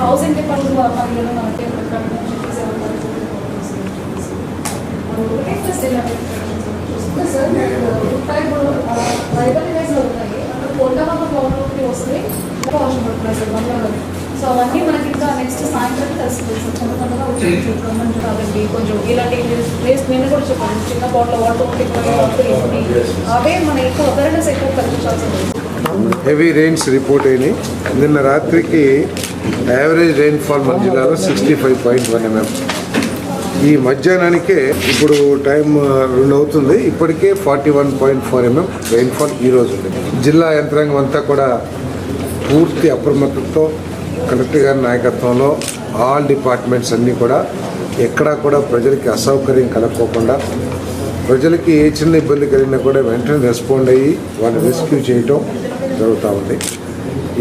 Housing department పనిలో మనకి sir ఉంటాయి ఇప్పుడు ట్రైబల్ విలేజ్లో ఉంటాయి అక్కడ పడుతున్నాయి సార్ బంగ్లాలో సో అవన్నీ మనకి ఇంకా నెక్స్ట్ సాయంత్రం తెలుస్తుంది సార్. చిన్న తొందరగా వచ్చి కాబట్టి కొంచెం ఇలాంటి ప్లేస్ నేను కూడా చెప్పాను. చిన్న బాటిల్ వాటర్ ఉంటే వాటర్ అవే మన ఎక్కువ అవేర్నెస్ ఎక్కువ కల్పించాల్సి ఉంది హెవీ రెయిన్స్ రిపోర్ట్ అయినాయి. నిన్న రాత్రికి యావరేజ్ రెయిన్ఫాల్ మన జిల్లాలో sixty five point one mm ఈ మధ్యాహ్నానికే ఇప్పుడు టైం రెండు అవుతుంది. ఇప్పటికే forty one point four mm rainfall ఈ రోజు ఉంది. జిల్లా యంత్రాంగం అంతా కూడా పూర్తి అప్రమత్తతో కలెక్టర్ గారి నాయకత్వంలో ఆల్ డిపార్ట్మెంట్స్ అన్నీ కూడా ఎక్కడా కూడా ప్రజలకి అసౌకర్యం కలగకోకుండా ప్రజలకి ఏ చిన్న ఇబ్బంది కలిగినా కూడా వెంటనే రెస్పాండ్ అయ్యి వాళ్ళని రెస్క్యూ చేయటం జరుగుతూ ఉంది.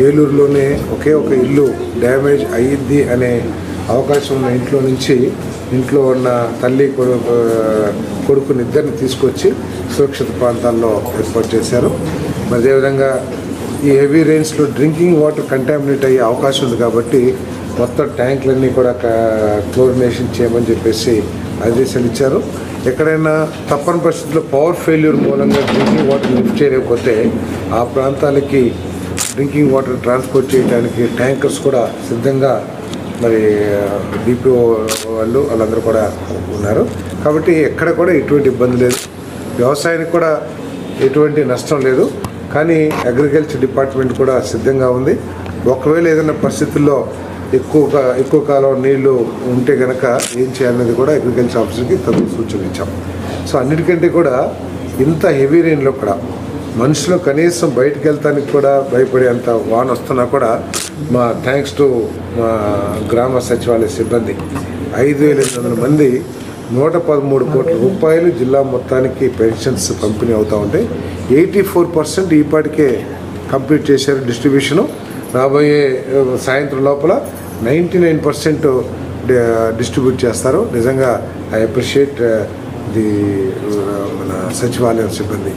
ఏలూరులోనే ఒకే ఒక ఇల్లు డ్యామేజ్ అయ్యిద్ది అనే అవకాశం ఉన్న ఇంట్లో నుంచి ఇంట్లో ఉన్న తల్లి కొడుకు కొడుకుని ఇద్దరిని తీసుకొచ్చి సురక్షిత ప్రాంతాల్లో ఏర్పాటు చేశారు. మరి అదేవిధంగా ఈ హెవీ రెయిన్స్లో డ్రింకింగ్ వాటర్ కంటామినేట్ అయ్యే అవకాశం ఉంది కాబట్టి మొత్తం ట్యాంకులన్నీ కూడా క్లోరినేషన్ చేయమని చెప్పేసి ఆదేశాలు ఇచ్చారు. ఎక్కడైనా తప్పని పరిస్థితుల్లో పవర్ ఫెయిల్యూర్ మూలంగా డ్రింకింగ్ వాటర్ లిఫ్ట్ చేయలేకపోతే ఆ ప్రాంతాలకి డ్రింకింగ్ వాటర్ ట్రాన్స్పోర్ట్ చేయడానికి ట్యాంకర్స్ కూడా సిద్ధంగా మరి డిపిఓ వాళ్ళు వాళ్ళందరూ కూడా ఉన్నారు. కాబట్టి ఎక్కడ కూడా ఎటువంటి ఇబ్బంది లేదు. వ్యవసాయానికి కూడా ఎటువంటి నష్టం లేదు. కానీ అగ్రికల్చర్ డిపార్ట్మెంట్ కూడా సిద్ధంగా ఉంది. ఒకవేళ ఏదైనా పరిస్థితుల్లో ఎక్కువ ఎక్కువ కాలం నీళ్ళు ఉంటే కనుక ఏం చేయాలనేది కూడా అగ్రికల్చర్ ఆఫీసర్కి తగు సూచన ఇచ్చాం. సో అన్నిటికంటే కూడా ఇంత హెవీ రెయిన్లో కూడా మనుషులు కనీసం బయటకు వెళ్తానికి కూడా భయపడేంత వాన వస్తున్నా కూడా మా థ్యాంక్స్ టు మా గ్రామ సచివాలయ సిబ్బంది. ఐదు వేల ఎనిమిది వందల మంది నూట పదమూడు కోట్ల రూపాయలు జిల్లా మొత్తానికి పెన్షన్స్ పంపిణీ అవుతూ ఉంటాయి ఎయిటీ ఫోర్ పర్సెంట్ ఈపాటికే కంప్లీట్ చేశారు డిస్ట్రిబ్యూషను. రాబోయే సాయంత్రం లోపల నైంటీ నైన్ పర్సెంట్ డిస్ట్రిబ్యూట్ చేస్తారు. నిజంగా ఐ అప్రిషియేట్ ది మన సచివాలయం సిబ్బంది.